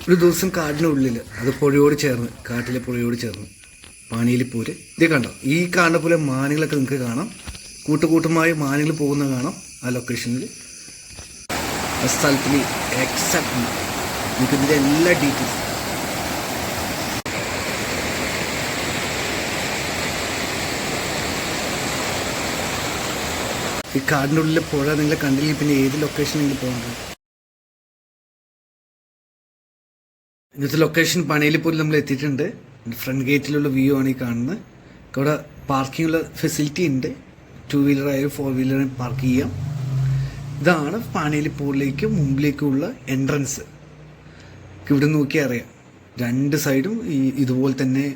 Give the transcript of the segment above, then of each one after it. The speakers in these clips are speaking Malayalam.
ഒരു ദിവസം കാടിനുള്ളിൽ അത് പുഴയോട് ചേർന്ന് കാട്ടിലെ പുഴയോട് ചേർന്ന് പാണിയിലിപ്പൂര് ഇത് കണ്ടോ? ഈ കാണുന്ന പോലെ മാനുകളൊക്കെ നിങ്ങൾക്ക് കാണാം. കൂട്ടുകൂട്ടമായി മാനുകൾ പോകുന്ന കാണാം ആ ലൊക്കേഷനിൽ ആ സ്ഥലത്തിൽ എക്സാക്ട് നിങ്ങൾക്ക് ഇതിന്റെ എല്ലാ ഡീറ്റെയിൽസ് ഈ കാടിന്റെ ഉള്ളിലെ പുഴ നിങ്ങൾ കണ്ടില്ലെങ്കിൽ പിന്നെ ഏത് ലൊക്കേഷനിൽ പോകേണ്ടത്? ഇന്നത്തെ ലൊക്കേഷൻ പണിയിലിപ്പോൾ നമ്മൾ എത്തിയിട്ടുണ്ട്. ഫ്രണ്ട് ഗേറ്റിലുള്ള വ്യൂ ആണ് ഈ കാണുന്നത്. ഇവിടെ പാർക്കിംഗ് ഉള്ള ഫെസിലിറ്റി ഉണ്ട്. ടു വീലർ ആയാലും ഫോർ വീലർ പാർക്ക് ചെയ്യാം. ഇതാണ് പാണിയിലിപ്പൂരിലേക്ക് മുമ്പിലേക്കുള്ള എൻട്രൻസ് ഇവിടെ നോക്കിയാൽ അറിയാം. രണ്ട് സൈഡും ഈ ഇതുപോലെ തന്നെ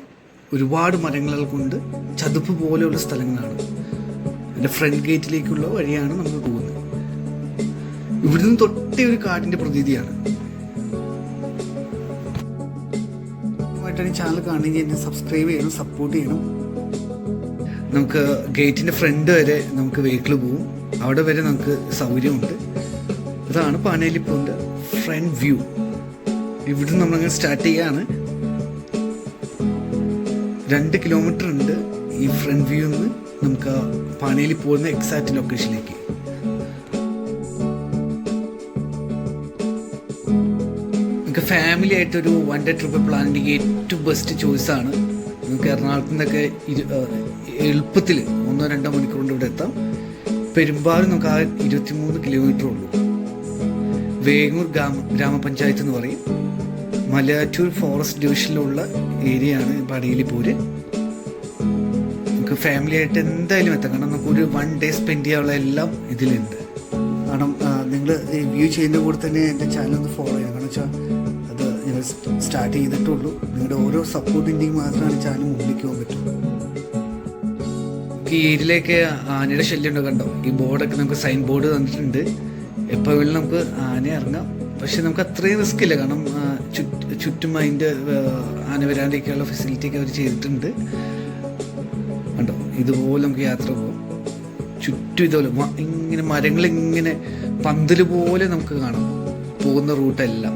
ഒരുപാട് മരങ്ങൾ കൊണ്ട് ചതുപ്പ് പോലെയുള്ള സ്ഥലങ്ങളാണ്. അതിന്റെ ഫ്രണ്ട് ഗേറ്റിലേക്കുള്ള വഴിയാണ് നമ്മൾ പോകുന്നത്. ഇവിടുന്ന് തൊട്ടേ ഒരു കാടിന്റെ പ്രതീതിയാണ്. ആയിട്ടാണ് ഈ ചാനൽ കാണുകയും എന്നെ സബ്സ്ക്രൈബ് ചെയ്യണം സപ്പോർട്ട് ചെയ്യണം. നമുക്ക് ഗേറ്റിന്റെ ഫ്രണ്ട് വരെ നമുക്ക് വെഹിക്കിൾ പോവും. അവിടെ വരെ നമുക്ക് സൗകര്യമുണ്ട്. ഇതാണ് പാനേലിപ്പൂന്റെ ഫ്രണ്ട് വ്യൂ ഇവിടുന്ന് നമ്മളങ്ങനെ സ്റ്റാർട്ട് ചെയ്യാണ്. രണ്ട് കിലോമീറ്റർ ഉണ്ട് ഈ ഫ്രണ്ട് വ്യൂന്ന് നമുക്ക് പാനേലി പോകുന്ന എക്സാക്ട് ലൊക്കേഷനിലേക്ക് ഫാമിലി ആയിട്ടൊരു വൺ ഡേ ട്രിപ്പ് പ്ലാൻ ചെയ്യുക ഏറ്റവും ബെസ്റ്റ് ചോയ്സ് ആണ്. നിങ്ങൾക്ക് എറണാകുളത്ത് നിന്നൊക്കെ എളുപ്പത്തിൽ ഒന്നോ രണ്ടോ മണിക്കൂർ കൊണ്ട് ഇവിടെ എത്താം. പെരുമ്പാവൂർ നമുക്ക് ആ ഇരുപത്തിമൂന്ന് കിലോമീറ്റർ ഉള്ളൂ. വേങ്ങൂർ ഗ്രാമ ഗ്രാമപഞ്ചായത്ത് എന്ന് പറയും. മലയാറ്റൂർ ഫോറസ്റ്റ് ഡിവിഷനിലുള്ള ഏരിയയാണ് പടയിലിപ്പൂര് നമുക്ക് ഫാമിലി ആയിട്ട് എന്തായാലും എത്താം. കാരണം നമുക്ക് ഒരു വൺ ഡേ സ്പെൻഡ് ചെയ്യാനുള്ള എല്ലാം ഇതിലുണ്ട്. കാരണം നിങ്ങൾ വ്യൂ ചെയ്യുന്ന കൂടെ തന്നെ എന്റെ ചാനൽ ഒന്ന് ഫോളോ ചെയ്യാം കാരണം വെച്ചാൽ അത് സ്റ്റാർട്ട് ചെയ്തിട്ടുള്ളൂ. നിങ്ങളുടെ ഓരോ സപ്പോർട്ടിന്റെയും മാത്രമാണ് ചാനൽ മുന്നിലേക്ക് പോകാൻ പറ്റുള്ളൂ. ഈ ഏരിയയിലേക്ക് ആനയുടെ ശല്യം ഉണ്ടോ കണ്ടോ? ഈ ബോർഡൊക്കെ നമുക്ക് സൈൻ ബോർഡ് തന്നിട്ടുണ്ട്. എപ്പോൾ വേണമെങ്കിലും നമുക്ക് ആന ഇറങ്ങാം. പക്ഷെ നമുക്ക് അത്രയും റിസ്ക് ഇല്ല. കാരണം ചുറ്റും അതിന്റെ ആന വരാണ്ടിരിക്കാനുള്ള ഫെസിലിറ്റി ഒക്കെ അവർ ചെയ്തിട്ടുണ്ട്. കണ്ടോ? ഇതുപോലെ നമുക്ക് യാത്ര പോകാം ചുറ്റും ഇതുപോലെ ഇങ്ങനെ മരങ്ങൾ ഇങ്ങനെ പന്തൽ പോലെ നമുക്ക് കാണാം. പോകുന്ന റൂട്ടെല്ലാം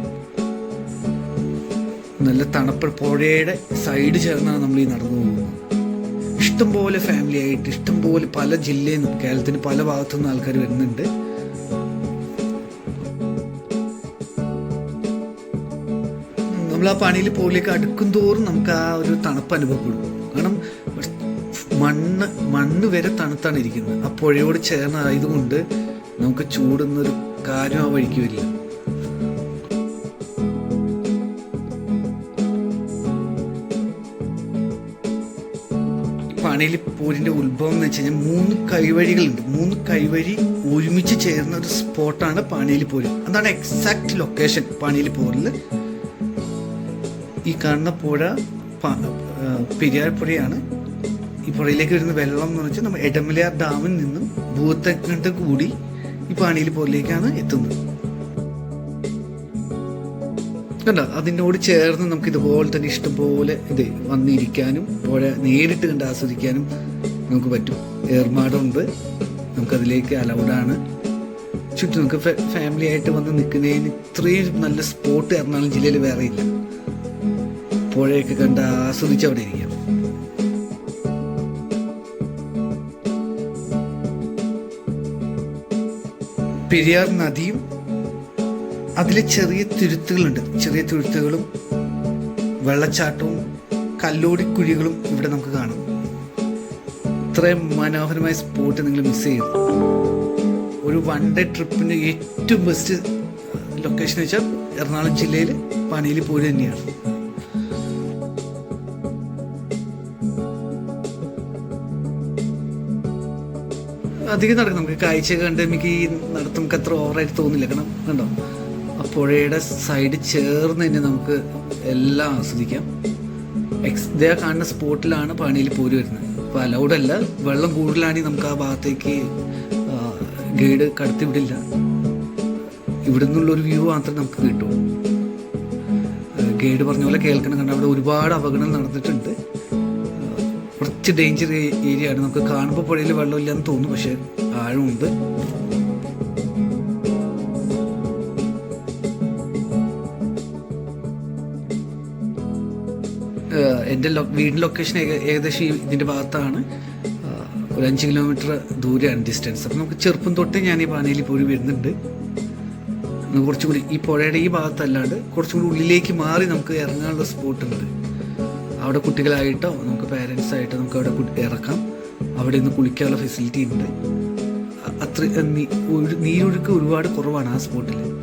നല്ല തണുപ്പ് പുഴയുടെ സൈഡ് ചേർന്നാണ് നമ്മൾ ഈ നടന്നു പോകുന്നത്. ഇഷ്ടംപോലെ ഫാമിലി ആയിട്ട് ഇഷ്ടംപോലെ പല ജില്ലയിൽ നിന്നും കേരളത്തിന് പല ഭാഗത്തു നിന്ന് ആൾക്കാർ വരുന്നുണ്ട്. നമ്മൾ ആ പണിയിൽ പോലേക്ക് അടുക്കും തോറും നമുക്ക് ആ ഒരു തണുപ്പ് അനുഭവപ്പെടും. കാരണം മണ്ണ് മണ്ണ് വരെ തണുത്താണ് ഇരിക്കുന്നത്. ആ പുഴയോട് ചേർന്ന് ആയതുകൊണ്ട് നമുക്ക് ചൂടുന്നൊരു കാര്യം ആ വഴിക്ക് വരില്ല. പണിയിൽ പൂരിന്റെ ഉത്ഭവം എന്ന് വെച്ച് കഴിഞ്ഞാൽ മൂന്ന് കൈവഴികളുണ്ട്. മൂന്ന് കൈവഴി ഒരുമിച്ച് ചേർന്ന ഒരു സ്പോട്ടാണ് പാണിയിൽ പോര്. അതാണ് എക്സാക്ട് ലൊക്കേഷൻ പാണിയിൽ പോരിൽ. ഈ കാണുന്ന പുഴ പെരിയാർ പുഴയാണ്. ഈ പുഴയിലേക്ക് വരുന്ന വെള്ളം എന്ന് വെച്ചാൽ നമ്മൾ എടമലയാർ ഡാമിൽ നിന്നും ഭൂത്തക്കണ്ട് കൂടി ഈ പാണിയിൽ പോരിലേക്കാണ് എത്തുന്നത്. കണ്ടോ? അതിനോട് ചേർന്ന് നമുക്ക് ഇതുപോലെ തന്നെ ഇഷ്ടംപോലെ ഇത് വന്നിരിക്കാനും പുഴ നേരിട്ട് കണ്ട് ആസ്വദിക്കാനും നമുക്ക് പറ്റും. ഏർമാടമുണ്ട് നമുക്കതിലേക്ക് അലൗഡാണ്. ചുറ്റും നമുക്ക് ഫാമിലി ആയിട്ട് വന്ന് നിൽക്കുന്നതിന് ഇത്രയും നല്ല സ്പോട്ട് എറണാകുളം ജില്ലയിൽ വേറെ ഇല്ല. പുഴയൊക്കെ കണ്ട് ആസ്വദിച്ച് അവിടെ ഇരിക്കാം. പെരിയാർ നദിയും അതിലെ ചെറിയ തുരുത്തുകളുണ്ട്. ചെറിയ തുരുത്തുകളും വെള്ളച്ചാട്ടവും കല്ലോടിക്കുഴികളും ഇവിടെ നമുക്ക് കാണാം. ഇത്രയും മനോഹരമായ സ്പോട്ട് നിങ്ങൾ മിസ് ചെയ്യും ഒരു വൺ ഡേ ട്രിപ്പിന് ഏറ്റവും ബെസ്റ്റ് ലൊക്കേഷൻ വെച്ചാൽ എറണാകുളം ജില്ലയിൽ പണിയിൽ പോയി തന്നെയാണ്. അധികം നടക്കും നമുക്ക് കാഴ്ച കണ്ട് നമുക്ക് ഈ നടത്തം നമുക്ക് അത്ര ഓവറായിട്ട് തോന്നില്ല. കാരണം കണ്ടോ? പുഴയുടെ സൈഡ് ചേർന്ന് തന്നെ നമുക്ക് എല്ലാം ആസ്വദിക്കാം. എക്സ് ഇതേ കാണുന്ന സ്പോട്ടിലാണ് പണിയിൽ പോര് വരുന്നത്. അപ്പോൾ അലൗഡ് അല്ല വെള്ളം കൂടുതലാണെങ്കിൽ നമുക്ക് ആ ഭാഗത്തേക്ക് ഗൈഡ് കടത്തി വിടില്ല. ഇവിടെ നിന്നുള്ളൊരു വ്യൂ മാത്രം നമുക്ക് കിട്ടും. ഗൈഡ് പറഞ്ഞ പോലെ കേൾക്കണം കാരണം അവിടെ ഒരുപാട് അപകടങ്ങൾ നടന്നിട്ടുണ്ട്. കുറച്ച് ഡേഞ്ചർ ഏരിയ ആണ്. നമുക്ക് കാണുമ്പോൾ പുഴയിൽ വെള്ളമില്ലാന്ന് തോന്നും പക്ഷേ ആഴമുണ്ട്. എന്റെ വീടിന്റെ ലൊക്കേഷൻ ഏക- ഏകദേശം ഇതിന്റെ ഭാഗത്താണ്. ഒരു അഞ്ച് കിലോമീറ്റർ ദൂരെയാണ് ഡിസ്റ്റൻസ് അപ്പം നമുക്ക് ചെറുപ്പം തൊട്ടേ ഞാൻ ഈ പാനയിൽ പോയി വരുന്നുണ്ട്. കുറച്ചും കൂടി ഈ പുഴയുടെ ഈ ഭാഗത്തല്ലാണ്ട് കുറച്ചും കൂടി ഉള്ളിലേക്ക് മാറി നമുക്ക് ഇറങ്ങാനുള്ള സ്പോട്ട് ഉണ്ട്. അവിടെ കുട്ടികളായിട്ടോ നമുക്ക് പേരൻസ് ആയിട്ടോ നമുക്ക് അവിടെ ഇറക്കാം. അവിടെ നിന്ന് കുളിക്കാനുള്ള ഫെസിലിറ്റി ഉണ്ട്. അത്ര നീരൊഴുക്ക് ഒരുപാട് കുറവാണ് ആ സ്പോട്ടിൽ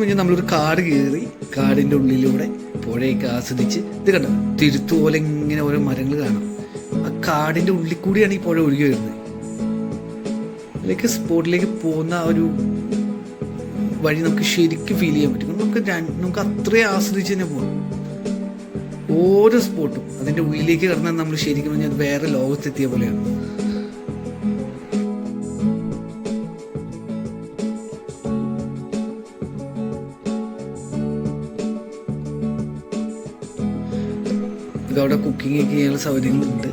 പറഞ്ഞാൽ നമ്മളൊരു കാട് കയറി കാടിന്റെ ഉള്ളിലൂടെ പുഴയൊക്കെ ആസ്വദിച്ച് ഇത് കണ്ടോ? തിരുത്തു പോലെ ഇങ്ങനെ ഓരോ മരങ്ങൾ കാണാം. ആ കാടിന്റെ ഉള്ളിൽ കൂടിയാണ് ഈ പുഴ ഒഴുകി വരുന്നത്. അതിലേക്ക് സ്പോട്ടിലേക്ക് പോകുന്ന ഒരു വഴി നമുക്ക് ശരിക്കും ഫീൽ ചെയ്യാൻ പറ്റും. നമുക്ക് നമുക്ക് അത്രയും ആസ്വദിച്ച് തന്നെ പോകാം ഓരോ സ്പോട്ടും അതിന്റെ ഉള്ളിലേക്ക് കടന്നാൽ നമ്മൾ ശരിക്കും വേറെ ലോകത്തെത്തിയ പോലെയാണ്. ഇതവിടെ കുക്കിംഗ് ഒക്കെ ചെയ്യാനുള്ള സൗകര്യങ്ങളുണ്ട്.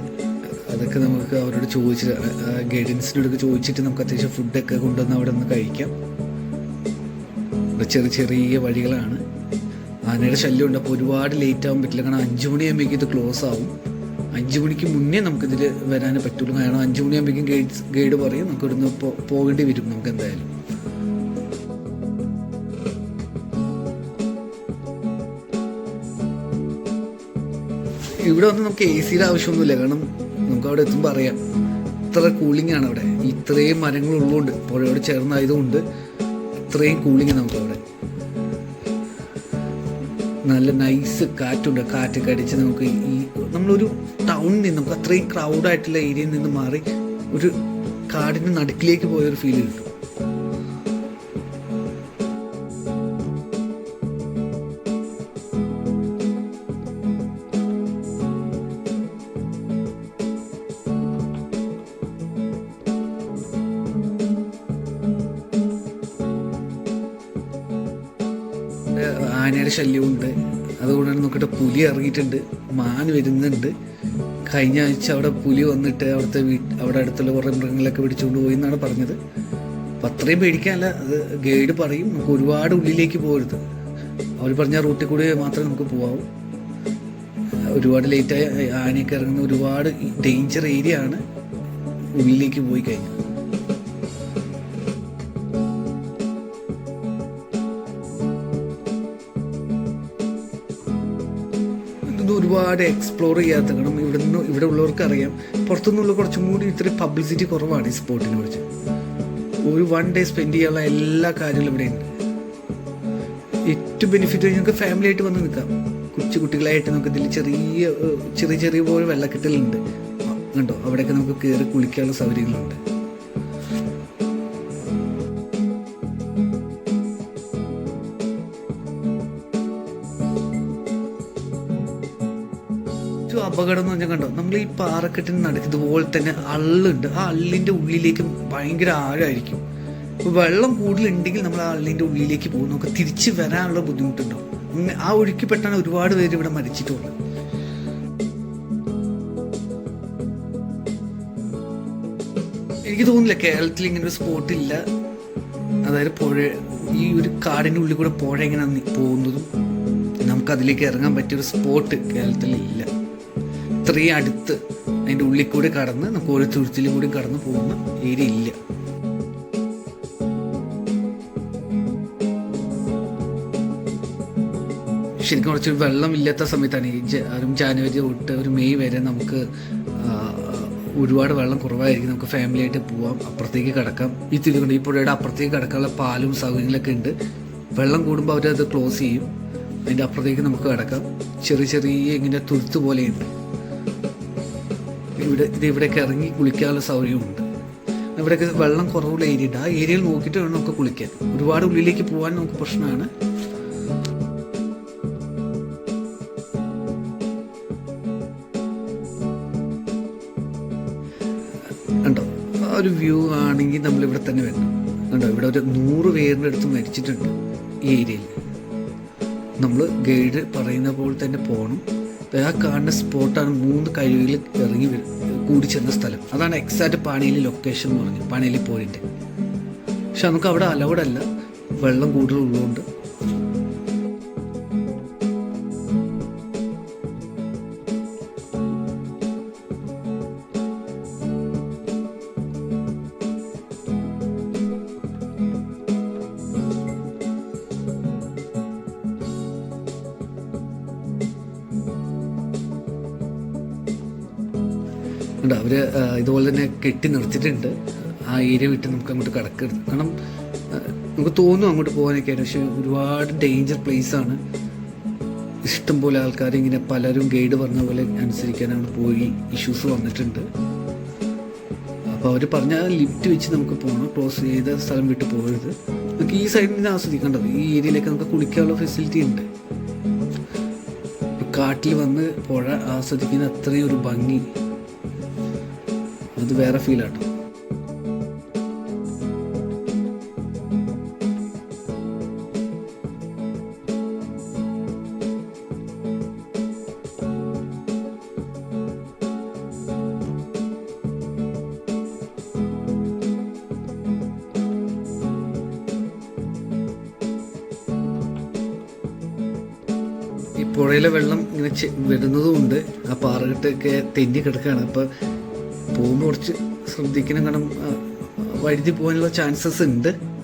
അതൊക്കെ നമുക്ക് അവരോട് ചോദിച്ചിട്ട് ഗൈഡൻസിനോടൊക്കെ ചോദിച്ചിട്ട് നമുക്ക് അത്യാവശ്യം ഫുഡൊക്കെ കൊണ്ടുവന്ന് അവിടെ നിന്ന് കഴിക്കാം. ഇവിടെ ചെറിയ ചെറിയ വഴികളാണ്. ആനയുടെ ശല്യമുണ്ട്. അപ്പോൾ ഒരുപാട് ലേറ്റ് ആകാൻ പറ്റില്ല. കാരണം അഞ്ചു മണിയാകുമ്പോഴേക്കും ഇത് ക്ലോസ് ആവും. അഞ്ചു മണിക്ക് മുന്നേ നമുക്കിതിൽ വരാനേ പറ്റുള്ളൂ. കാരണം അഞ്ചു മണിയാകുമ്പോഴേക്കും ഗൈഡ് ഗൈഡ് പറയും. നമുക്ക് ഇവിടുന്ന് പോകേണ്ടി വരും നമുക്ക് എന്തായാലും. ഇവിടെ വന്ന് നമുക്ക് എ സിയുടെ ആവശ്യമൊന്നുമില്ല. കാരണം നമുക്ക് അവിടെ എത്തുമ്പോൾ അറിയാം. ഇത്ര കൂളിംഗ് ആണ് അവിടെ. ഇത്രയും മരങ്ങൾ ഉള്ളതുകൊണ്ട് പുഴയോട് ചേർന്നായതുകൊണ്ട് ഇത്രയും കൂളിംഗ് നമുക്ക് അവിടെ. നല്ല നൈസ് കാറ്റുണ്ട്. കാറ്റ് അടിച്ച് നമുക്ക് ഈ നമ്മളൊരു ടൗണിൽ നിന്ന് നമുക്ക് അത്രയും ക്രൗഡായിട്ടുള്ള ഏരിയയിൽ നിന്ന് മാറി ഒരു കാടിന്റെ നടുക്കിലേക്ക് പോയൊരു ഫീൽ കിട്ടും. ശല്യമുണ്ട്. അതുകൊണ്ടാണ് നോക്കിയിട്ട് പുലി ഇറങ്ങിയിട്ടുണ്ട്. മാൻ വരുന്നുണ്ട്. കഴിഞ്ഞ ആഴ്ച അവിടെ പുലി വന്നിട്ട് അവിടുത്തെ വീ അവിടെ അടുത്തുള്ള കുറേ മൃഗങ്ങളൊക്കെ പിടിച്ചുകൊണ്ട് പോയി എന്നാണ് പറഞ്ഞത്. അപ്പം അത്രയും പേടിക്കാനല്ല. അത് ഗൈഡ് പറയും. നമുക്ക് ഒരുപാട് ഉള്ളിലേക്ക് പോകരുത്. അവർ പറഞ്ഞ റൂട്ടിൽ കൂടി മാത്രമേ നമുക്ക് പോകാവൂ ഒരുപാട് ലേറ്റായി ആനയൊക്കെ ഇറങ്ങുന്ന ഒരുപാട് ഡേഞ്ചർ ഏരിയ ആണ് ഉള്ളിലേക്ക് പോയി കഴിഞ്ഞാൽ. ഇതൊന്നും ഒരുപാട് എക്സ്പ്ലോർ ചെയ്യാത്ത കാരണം ഇവിടെ നിന്ന് ഇവിടെ ഉള്ളവർക്ക് അറിയാം. പുറത്തുനിന്നുള്ള കുറച്ചും കൂടി ഇത്ര പബ്ലിസിറ്റി കുറവാണ് ഈ സ്പോട്ടിനെ കുറിച്ച്. ഒരു വൺ ഡേ സ്പെൻഡ് ചെയ്യാനുള്ള എല്ലാ കാര്യങ്ങളും ഇവിടെ ഉണ്ട്. ഏറ്റവും ബെനിഫിറ്റ് ഞങ്ങൾക്ക് ഫാമിലി ആയിട്ട് വന്ന് നിൽക്കാം. കൊച്ചു കുട്ടികളായിട്ട് നമുക്ക് ഇതിൽ ചെറിയ ചെറിയ ചെറിയ പോലെ വെള്ളക്കെട്ടലുണ്ട്. കണ്ടോ? അവിടെയൊക്കെ നമുക്ക് കയറി കുളിക്കാനുള്ള സൗകര്യങ്ങളുണ്ട്. അപകടം എന്ന് പറഞ്ഞാൽ കണ്ടോ? നമ്മൾ ഈ പാറക്കെട്ടിന് നടുക്ക് ഇതുപോലെ തന്നെ അള്ളുണ്ട്. ആ അള്ളിന്റെ ഉള്ളിലേക്ക് ഭയങ്കര ആഴമായിരിക്കും. വെള്ളം കൂടുതലുണ്ടെങ്കിൽ നമ്മൾ ആ അള്ളിന്റെ ഉള്ളിലേക്ക് പോകും. നമുക്ക് തിരിച്ച് വരാനുള്ള ബുദ്ധിമുട്ടുണ്ടാവും. ആ ഒഴുക്കിപ്പെട്ടാണ് ഒരുപാട് പേര് ഇവിടെ മരിച്ചിട്ടുള്ളത്. എനിക്ക് തോന്നുന്നില്ല കേരളത്തിൽ ഇങ്ങനെ ഒരു സ്പോട്ട് ഇല്ല. അതായത് പുഴ ഈ ഒരു കാടിന്റെ ഉള്ളിൽ കൂടെ പുഴ ഇങ്ങനെ പോകുന്നതും നമുക്കതിലേക്ക് ഇറങ്ങാൻ പറ്റിയ ഒരു സ്പോട്ട് കേരളത്തിൽ ഇല്ല. ഇത്രയും അടുത്ത് അതിന്റെ ഉള്ളിൽ കൂടി കടന്ന് നമുക്ക് ഓരോ തുരുത്തിലും കൂടി കടന്ന് പോകുന്ന ഏരിയ ഇല്ല ശരിക്കും കുറച്ച് വെള്ളം ഇല്ലാത്ത സമയത്താണ് ഈ ഒരു ജാനുവരി തൊട്ട് ഒരു മെയ് വരെ നമുക്ക് ഒരുപാട് വെള്ളം കുറവായിരിക്കും. നമുക്ക് ഫാമിലി ആയിട്ട് പോവാം അപ്പുറത്തേക്ക് കിടക്കാം. ഈ തിരുകൊണ്ട് ഈ പുഴയുടെ അപ്പുറത്തേക്ക് കിടക്കാനുള്ള പാലും സൗകര്യങ്ങളൊക്കെ ഉണ്ട്. വെള്ളം കൂടുമ്പോൾ അവരത് ക്ലോസ് ചെയ്യും. അതിന്റെ അപ്പുറത്തേക്ക് നമുക്ക് കിടക്കാം. ചെറിയ ചെറിയ ഇങ്ങനെ തുരുത്ത് പോലെയുണ്ട്. ഇവിടെ ഇത് ഇവിടെയൊക്കെ ഇറങ്ങി കുളിക്കാനുള്ള സൗകര്യമുണ്ട് ഇവിടെയൊക്കെ വെള്ളം കുറവുള്ള ഏരിയ ഉണ്ട്. ആ ഏരിയയിൽ നോക്കിയിട്ട് വേണം നമുക്ക് കുളിക്കാൻ. ഒരുപാട് ഉള്ളിലേക്ക് പോകാൻ നമുക്ക് പ്രശ്നമാണ്. കണ്ടോ? ആ ഒരു വ്യൂ ആണെങ്കിൽ നമ്മൾ ഇവിടെ തന്നെ വരണം. കണ്ടോ? ഇവിടെ ഒരു നൂറ് പേരിന്റെ അടുത്ത് മരിച്ചിട്ടുണ്ട് ഈ ഏരിയയിൽ. നമ്മൾ ഗൈഡ് പറയുന്ന പോലെ തന്നെ പോകണം ആ കാണുന്ന സ്പോട്ടാണ് മൂന്ന് കഴിവുകൾ ഇറങ്ങി വരും. കൂടി ചെന്ന സ്ഥലം. അതാണ് എക്സാക്റ്റ് പാണിയിലെ ലൊക്കേഷൻ എന്ന് പറഞ്ഞു പാണിയിലെ പോയിന്റ് പക്ഷെ നമുക്ക് അവിടെ അലൗഡ് അല്ല. വെള്ളം കൂടുതലുള്ളതുകൊണ്ട് അവർ ഇതുപോലെ തന്നെ കെട്ടി നിർത്തിയിട്ടുണ്ട്. ആ ഏരിയ വിട്ട് നമുക്ക് അങ്ങോട്ട് കിടക്കരുത് കാരണം നമുക്ക് തോന്നും അങ്ങോട്ട് പോകാനൊക്കെ പക്ഷെ ഒരുപാട് ഡേഞ്ചർ പ്ലേസ് ആണ്. ഇഷ്ടംപോലെ ആൾക്കാർ ഇങ്ങനെ പലരും ഗൈഡ് പറഞ്ഞ പോലെ അനുസരിക്കാൻ അവിടെ പോയി ഇഷ്യൂസ് വന്നിട്ടുണ്ട്. അപ്പോൾ അവർ പറഞ്ഞ ലിഫ്റ്റ് വെച്ച് നമുക്ക് പോകണം ക്ലോസ് ചെയ്ത സ്ഥലം വിട്ട് പോകരുത് നമുക്ക് ഈ സൈഡിൽ നിന്ന് ആസ്വദിക്കേണ്ടത്. ഈ ഏരിയയിലേക്ക് നമുക്ക് കുളിക്കാനുള്ള ഫെസിലിറ്റി ഉണ്ട്. കാട്ടിൽ വന്ന് പുഴ ആസ്വദിക്കുന്ന അത്രയും ഒരു ഭംഗി. അത് വേറെ ഫീലാട്ടോ പുഴയിലെ വെള്ളം ഇങ്ങനെ വരുന്നതും ഉണ്ട് ആ പാറകെട്ടൊക്കെ തെന്നി കിടക്കുകയാണ് അപ്പോൾ പോകുമ്പോൾ കുറച്ച് ശ്രദ്ധിക്കണം. കാരണം വഴുതി പോകാനുള്ള ചാൻസസ് ഉണ്ട്.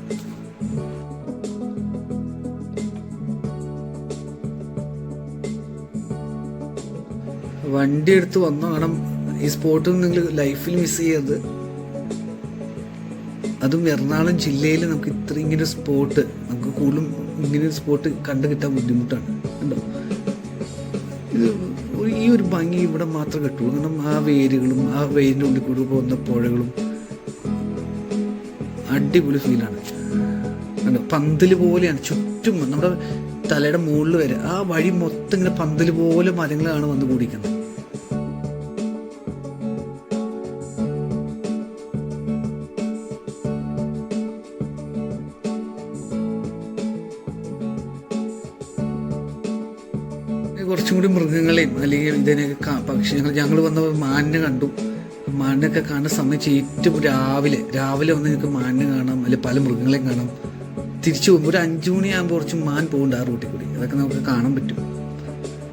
വണ്ടി എടുത്ത് വന്നു. കാരണം ഈ സ്പോട്ട് നിങ്ങൾ ലൈഫിൽ മിസ് ചെയ്യരുത്. അതും എറണാകുളം ജില്ലയിൽ നമുക്ക് ഇത്ര ഇങ്ങനെ സ്പോട്ട് നമുക്ക് കൂടുതലും ഇങ്ങനെ ഒരു സ്പോട്ട് കണ്ടു കിട്ടാൻ ബുദ്ധിമുട്ടാണ്. കണ്ടോ? ഇത് ഈ ഒരു ഭംഗി ഇവിടെ മാത്രം കിട്ടുള്ളൂ. കാരണം ആ വേരുകളും ആ വേരിന്റെ ഉള്ളിൽ കൂടി പോകുന്ന പുഴകളും അടിപൊളി ഫീലാണ് കണ്ടോ? പോലെയാണ്. ചുറ്റും നമ്മുടെ തലയുടെ മുകളിൽ വരെ ആ വഴി മൊത്തം ഇങ്ങനെ പന്തൽ പോലെ മരങ്ങളാണ് വന്ന് കൂടിക്കുന്നത് കുറച്ചും കൂടി മൃഗങ്ങളെയും അല്ലെങ്കിൽ ഇതിനെയൊക്കെ കാ- പക്ഷി ഞങ്ങൾ ഞങ്ങൾ വന്ന മാനിനെ കണ്ടു. മാനിനൊക്കെ കാണുന്ന സമയത്ത് ഏറ്റവും രാവിലെ രാവിലെ വന്ന് നിങ്ങൾക്ക് മാനിനെ കാണാം അല്ലെങ്കിൽ പല മൃഗങ്ങളെയും കാണാം. തിരിച്ചു പോകുമ്പോൾ ഒരു അഞ്ചു മണിയാകുമ്പോൾ കുറച്ച് മാൻ പോകുന്നുണ്ട് ആ റൂട്ടിൽ കൂടി. അതൊക്കെ നമുക്ക് കാണാൻ പറ്റും.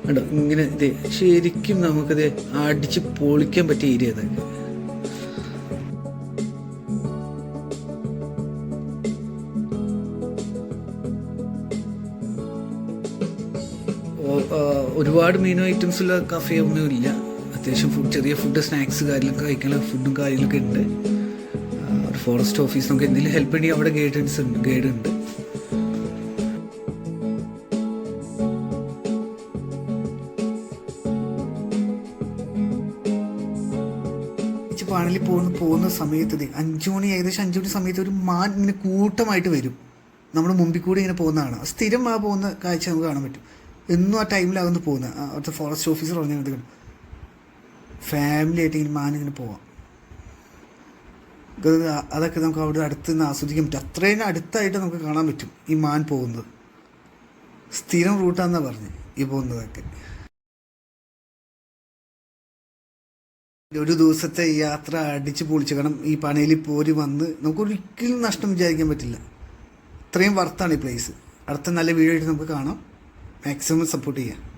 കണ്ടോ? ഇങ്ങനെ ഇത് ശരിക്കും നമുക്കത് അടിച്ച് പൊളിക്കാൻ പറ്റിയ ഏരിയ അതൊക്കെ ഒരുപാട് മെനു ഐറ്റംസ് ഉള്ള കഫേ ഒന്നും ഇല്ല അത്യാവശ്യം ഫുഡ് ചെറിയ ഫുഡ് സ്നാക്സ് കാര്യങ്ങളൊക്കെ കഴിക്കാനുള്ള ഫുഡും കാര്യങ്ങളൊക്കെ ഉണ്ട്. ഒരു ഫോറസ്റ്റ് ഓഫീസ് നമുക്ക് എന്തെങ്കിലും ഹെൽപ്പ് ഉണ്ടെങ്കിൽ അവിടെ ഗൈഡൻസ് ഉണ്ട് ഗൈഡ് ഉണ്ട്. പാണലി പോകുന്ന പോകുന്ന സമയത്ത് അഞ്ചുമണി അഞ്ചു മണി ഏകദേശം അഞ്ചു മണി സമയത്ത് ഒരു മാൻ ഇങ്ങനെ കൂട്ടമായിട്ട് വരും. നമ്മുടെ മുമ്പിൽ കൂടി ഇങ്ങനെ പോകുന്നതാണ് സ്ഥിരം ആ പോകുന്ന കാഴ്ച നമുക്ക് കാണാൻ പറ്റും. എന്നും ആ ടൈമിലാകുന്നു പോകുന്നത് അവിടുത്തെ ഫോറസ്റ്റ് ഓഫീസർ പറഞ്ഞത് ഫാമിലി ആയിട്ട് ഇങ്ങനെ മാൻ ഇങ്ങനെ പോവാം. അതൊക്കെ നമുക്ക് അവിടെ അടുത്ത് നിന്ന് ആസ്വദിക്കാൻ പറ്റും. അത്രയും അടുത്തായിട്ട് നമുക്ക് കാണാൻ പറ്റും ഈ മാൻ പോകുന്നത്. സ്ഥിരം റൂട്ടാന്നാ പറഞ്ഞ് ഈ പോകുന്നതൊക്കെ. ഒരു ദിവസത്തെ യാത്ര അടിച്ച് പൊളിച്ച് കാരണം ഈ പണിയിൽ പോരി വന്ന് നമുക്ക് ഒരിക്കലും നഷ്ടം വിചാരിക്കാൻ പറ്റില്ല. ഇത്രയും വർത്താണ് ഈ പ്ലേസ് അടുത്ത നല്ല വീഡിയോ ആയിട്ട് നമുക്ക് കാണാം. മാക്സിമം സപ്പോർട്ട് ചെയ്യാം.